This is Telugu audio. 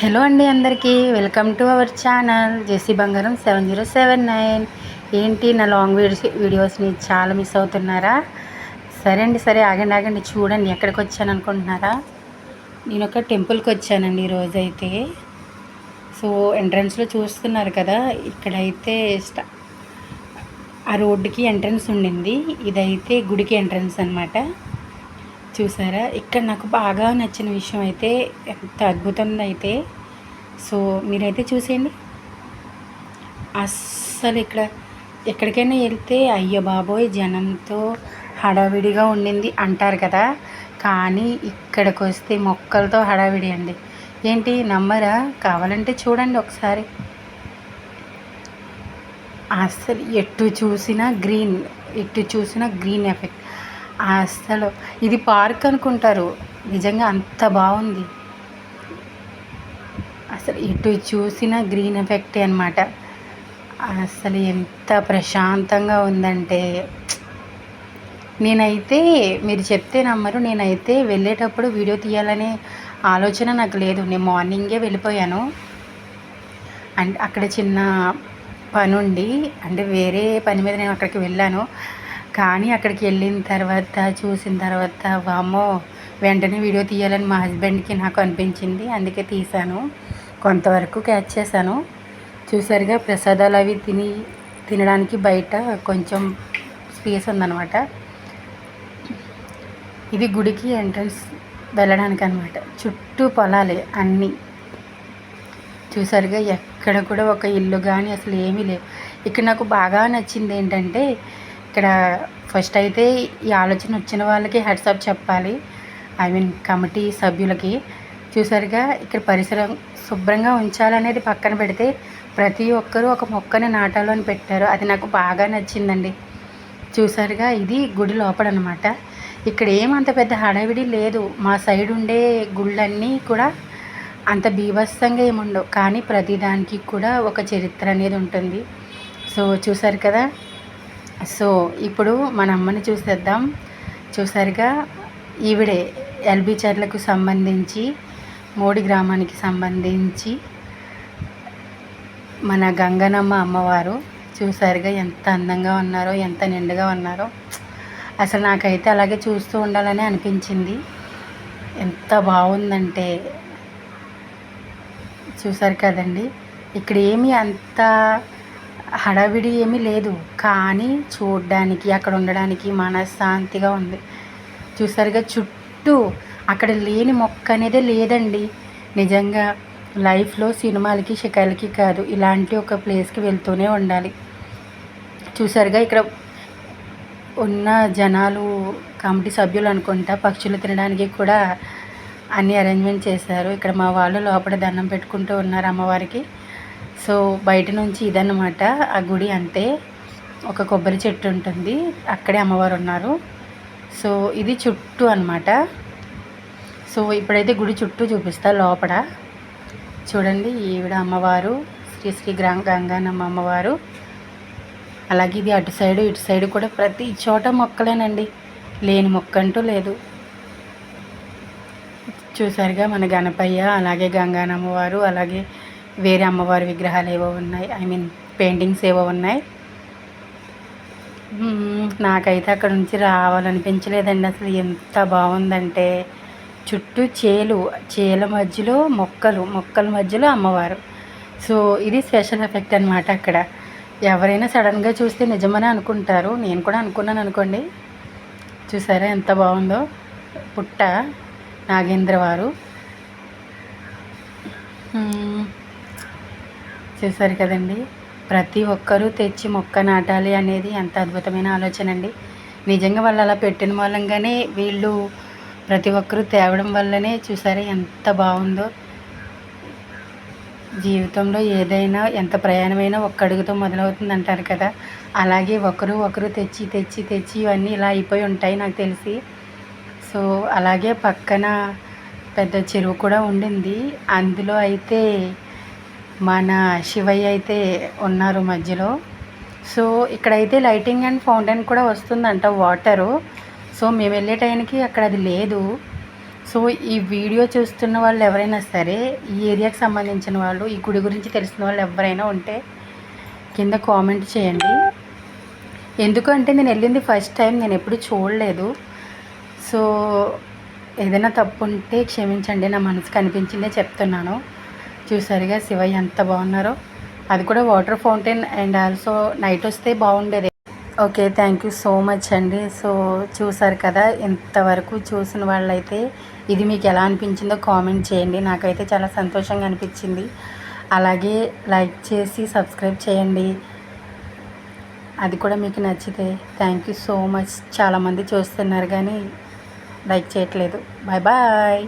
హలో అండి అందరికీ. Welcome to our channel. J C బంగారం సెవెన్ జీరో సెవెన్ నైన్. ఏంటి నా లాంగ్ వీడియోస్ వీడియోస్ని చాలా మిస్ అవుతున్నారా? సరే అండి సరే ఆగండి ఆగండి. చూడండి ఎక్కడికి వచ్చాను అనుకుంటున్నారా? నేను ఒక టెంపుల్కి వచ్చానండి ఈరోజు అయితే సో ఎంట్రన్స్లో చూస్తున్నారు కదా ఇక్కడైతే స్టా ఆ రోడ్డుకి ఎంట్రన్స్ ఉండింది. ఇదైతే గుడికి ఎంట్రన్స్ అనమాట చూసారా? ఇక్కడ నాకు బాగా నచ్చిన విషయం అయితే ఎంత అద్భుతంగా అయితే సో మీరైతే చూసేయండి. అస్సలు ఇక్కడ ఎక్కడికైనా వెళ్తే అయ్యో బాబోయ్ జనంతో హడావిడిగా ఉండింది అంటారు కదా. కానీ ఇక్కడికి వస్తే మొక్కలతో హడావిడి అండి. ఏంటి నమ్మరా? కావాలంటే చూడండి ఒకసారి. అసలు ఎటు చూసినా గ్రీన్ ఎటు చూసినా గ్రీన్ ఎఫెక్ట్. అసలు ఇది పార్క్ అనుకుంటారు. నిజంగా అంత బాగుంది. అసలు ఇటు చూసిన గ్రీన్ ఎఫెక్టే అనమాట అసలు ఎంత ప్రశాంతంగా ఉందంటే. నేనైతే మీరు చెప్తే నమ్మరు. నేనైతే వెళ్ళేటప్పుడు వీడియో తీయాలనే ఆలోచన నాకు లేదు. నేను మార్నింగే వెళ్ళిపోయాను. అండ్ అక్కడ చిన్న పని ఉండి అంటే వేరే పని మీద నేను అక్కడికి వెళ్ళాను. కానీ అక్కడికి వెళ్ళిన తర్వాత చూసిన తర్వాత వామో వెంటనే వీడియో తీయాలని మా హస్బెండ్కి నాకు అనిపించింది. అందుకే తీశాను. కొంతవరకు క్యాచ్ చేశాను. చూసారుగా ప్రసాదాలు అవి తిని తినడానికి బయట కొంచెం స్పేస్ ఉందన్నమాట. ఇది గుడికి ఎంట్రన్స్ వెళ్ళడానికి అనమాట చుట్టూ పొలాలే అన్నీ. చూసారుగా ఎక్కడ కూడా ఒక ఇల్లు కానీ అసలు ఏమీ లేవు. ఇక్కడ నాకు బాగా నచ్చింది ఏంటంటే ఇక్కడ ఫస్ట్ అయితే ఈ ఆలోచన వచ్చిన వాళ్ళకి హెడ్సప్ చెప్పాలి. ఐ మీన్ కమిటీ సభ్యులకి. చూసారుగా ఇక్కడ పరిసరం శుభ్రంగా ఉంచాలనేది పక్కన పెడితే ప్రతి ఒక్కరూ ఒక మొక్కని నాటాలని అని పెట్టారు. అది నాకు బాగా నచ్చిందండి. చూసారుగా ఇది గుడి లోపడనమాట. ఇక్కడ ఏమంత పెద్ద హడావిడి లేదు. మా సైడ్ ఉండే గుళ్ళన్నీ కూడా అంత బీభత్సంగా ఏముండవు. కానీ ప్రతిదానికి కూడా ఒక చరిత్ర అనేది ఉంటుంది. సో చూసారు కదా సో ఇప్పుడు మన అమ్మని చూసేద్దాం. చూసారుగా ఈవిడే ఎల్బీ చర్లకు సంబంధించి మోడి గ్రామానికి సంబంధించి మన గంగనమ్మ అమ్మవారు చూసారుగా ఎంత అందంగా ఉన్నారో ఎంత నిండుగా ఉన్నారో. అసలు నాకైతే అలాగే చూస్తూ ఉండాలని అనిపించింది. ఎంత బాగుందంటే చూసారు కదండి. ఇక్కడ ఏమీ అంత హడావిడి ఏమీ లేదు. కానీ చూడడానికి అక్కడ ఉండడానికి మనశ్శాంతిగా ఉంది. చూసారుగా? చుట్టూ అక్కడ లేని మొక్క అనేదే లేదండి. నిజంగా లైఫ్లో సినిమాలకి షికాయలకి కాదు ఇలాంటి ఒక ప్లేస్కి వెళ్తూనే ఉండాలి. చూసారుగా? ఇక్కడ ఉన్న జనాలు కమిటీ సభ్యులు అనుకుంటా పక్షులు తినడానికి కూడా అన్ని అరేంజ్మెంట్ చేశారు. ఇక్కడ మా వాళ్ళు లోపల దండం పెట్టుకుంటూ ఉన్నారు అమ్మవారికి. సో బయట నుంచి ఇదన్నమాట. ఆ గుడి అంతే. ఒక కొబ్బరి చెట్టు ఉంటుంది. అక్కడే అమ్మవారు ఉన్నారు. సో ఇది చుట్టూ అనమాట సో ఇప్పుడైతే గుడి చుట్టూ చూపిస్తా లోపల. చూడండి ఈవిడ అమ్మవారు శ్రీ శ్రీ గ్రా గంగానమ్మ అమ్మవారు. అలాగే ఇది అటు సైడు ఇటు సైడు కూడా ప్రతి చోట మొక్కలేనండి. లేని మొక్క అంటూ లేదు. చూసారుగా మన గణపయ్య అలాగే గంగానమ్మవారు అలాగే వేరే అమ్మవారి విగ్రహాలు ఏవో ఉన్నాయి. ఐ మీన్ పెయింటింగ్స్ ఏవో ఉన్నాయి. నాకైతే అక్కడ నుంచి రావాలనిపించలేదండి అసలు. ఎంత బాగుందంటే చుట్టూ చేలు చేల మధ్యలో మొక్కలు మొక్కల మధ్యలో అమ్మవారు. సో ఇది స్పెషల్ ఎఫెక్ట్ అనమాట అక్కడ. ఎవరైనా సడన్గా చూస్తే నిజమని అనుకుంటారు. నేను కూడా అనుకున్నాను అనుకోండి. చూసారా ఎంత బాగుందో? పుట్ట నాగేంద్ర వారు. చూసారు కదండి. ప్రతి ఒక్కరూ తెచ్చి మొక్క నాటాలి అనేది ఎంత అద్భుతమైన ఆలోచన అండి నిజంగా వాళ్ళు అలా పెట్టిన మూలంగానే వీళ్ళు ప్రతి ఒక్కరూ తేవడం వల్లనే చూసారా ఎంత బాగుందో. జీవితంలో ఏదైనా ఎంత ప్రయాణమైనా ఒక్క అడుగుతో మొదలవుతుంది అంటారు కదా. అలాగే ఒకరు ఒకరు తెచ్చి తెచ్చి తెచ్చి ఇవన్నీ ఇలా అయిపోయి ఉంటాయి నాకు తెలిసి. సో అలాగే పక్కన పెద్ద చెరువు కూడా ఉండింది. అందులో అయితే మన శివయ్య అయితే ఉన్నారు మధ్యలో. సో ఇక్కడైతే లైటింగ్ అండ్ ఫౌంటైన్ కూడా వస్తుందంట వాటరు. సో మేము వెళ్ళే టైంకి అక్కడ అది లేదు. సో ఈ వీడియో చూస్తున్న వాళ్ళు ఎవరైనా సరే ఈ ఏరియాకి సంబంధించిన వాళ్ళు ఈ గుడి గురించి తెలిసిన వాళ్ళు ఎవరైనా ఉంటే కింద కామెంట్ చేయండి. ఎందుకంటే నేను వెళ్ళింది ఫస్ట్ టైం నేను ఎప్పుడు చూడలేదు. సో ఏదైనా తప్పు ఉంటే క్షమించండి నా మనసు కనిపించిందే చెప్తున్నాను. చూసారుగా శివయ్య ఎంత బాగున్నారో. అది కూడా water fountain and also night వస్తే బాగుండేది. Okay thank you so much అండి. సో చూసారు కదా ఇంతవరకు చూసిన వాళ్ళైతే ఇది మీకు ఎలా అనిపించిందో కామెంట్ చేయండి. నాకైతే చాలా సంతోషంగా అనిపించింది. అలాగే లైక్ చేసి సబ్స్క్రైబ్ చేయండి. అది కూడా మీకు నచ్చితే థ్యాంక్ యూ సో మచ్. చాలామంది చూస్తున్నారు కానీ లైక్ చేయట్లేదు. Bye bye.